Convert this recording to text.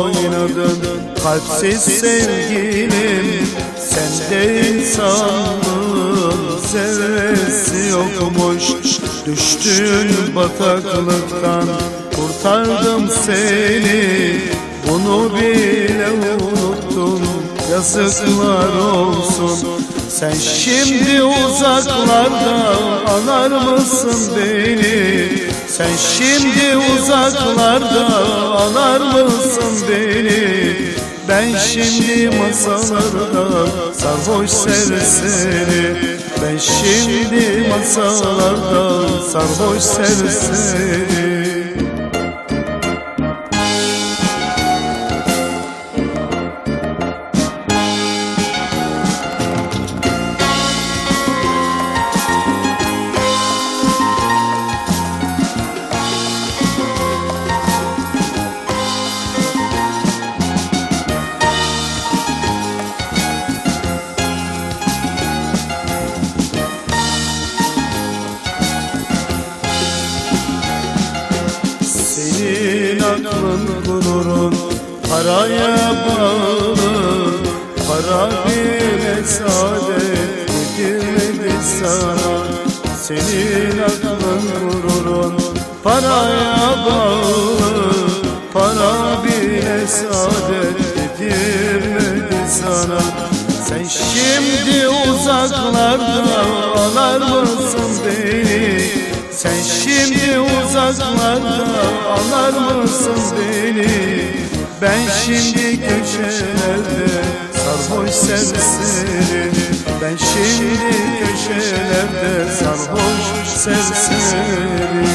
oynadın. Kalpsiz sevgilim Sende insanlığın zerresi yokmuş. Düştüğün bataklıktan kurtardım seni. Bunu bile unuttun yazıklar olsun. Sen şimdi uzaklarda anar mısın beni? Sen şimdi uzaklarda anar mısın beni Ben şimdi masalarda sarhoş serseri. Ben şimdi masalarda sarhoş serseri Aklın gururun paraya bağlı. Para bile saadet getirmedi sana. Senin aklın gururun paraya bağlı. Para bile saadet getirmedi sana. Sen şimdi uzaklarda anlar mısın beni? Ben şimdi köşelerde sarhoş serseri Ben şimdi köşelerde sarhoş serseri